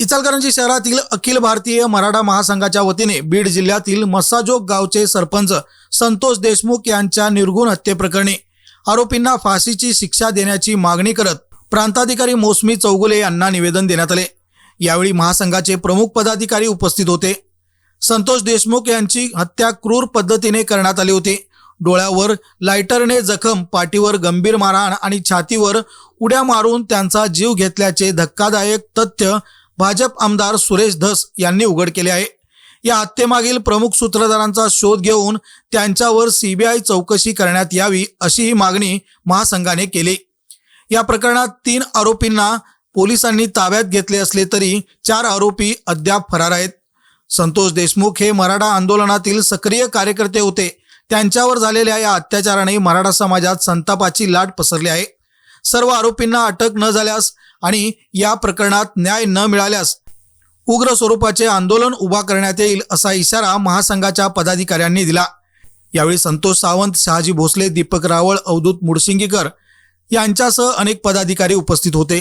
इचलकरंजी शहरातील अखिल भारतीय मराठा महासंघाच्या वतीने बीड जिल्ह्यातील मस्साजोग गावचे सरपंच संतोष देशमुख यांच्या निर्गुण हत्येप्रकरणी आरोपींना फाशीची शिक्षा देण्याची मागणी करत प्रांताधिकारी मोसमी चौगुले यांना निवेदन देण्यात आले. यावेळी महासंघाचे प्रमुख पदाधिकारी उपस्थित होते. संतोष देशमुख यांची हत्या क्रूर पद्धतीने करण्यात आली होती. डोळ्यावर लायटरने जखम पाठीवर गंभीर मारहाण आणि छातीवर उड्या मारून त्यांचा जीव घेतल्याचे धक्कादायक तथ्य भाजप आमदार सुरेश धस यांनी उघड केले आहे. या हत्येमागील प्रमुख सूत्रधारांचा शोध घेऊन त्यांच्यावर सीबीआय चौकशी करण्यात यावी अशी ही मागणी महासंघाने केली. या प्रकरणात तीन आरोपींना पोलिसांनी ताब्यात घेतले असले तरी चार आरोपी अद्याप फरार आहेत. संतोष देशमुख हे मराठा आंदोलनातील सक्रिय कार्यकर्ते होते. त्यांच्यावर झालेल्या या अत्याचाराने मराठा समाजात संतापाची लाट पसरली आहे. सर्व आरोपींना अटक न झाल्यास आणि या प्रकरणात न्याय न मिळाल्यास उग्र स्वरूपाचे आंदोलन उभा करण्यात येईल असा इशारा महासंघाच्या पदाधिकाऱ्यांनी दिला. यावेळी संतोष सावंत शहाजी भोसले दीपक रावळ अवधूत मुडसिंगीकर यांच्यासह अनेक पदाधिकारी उपस्थित होते.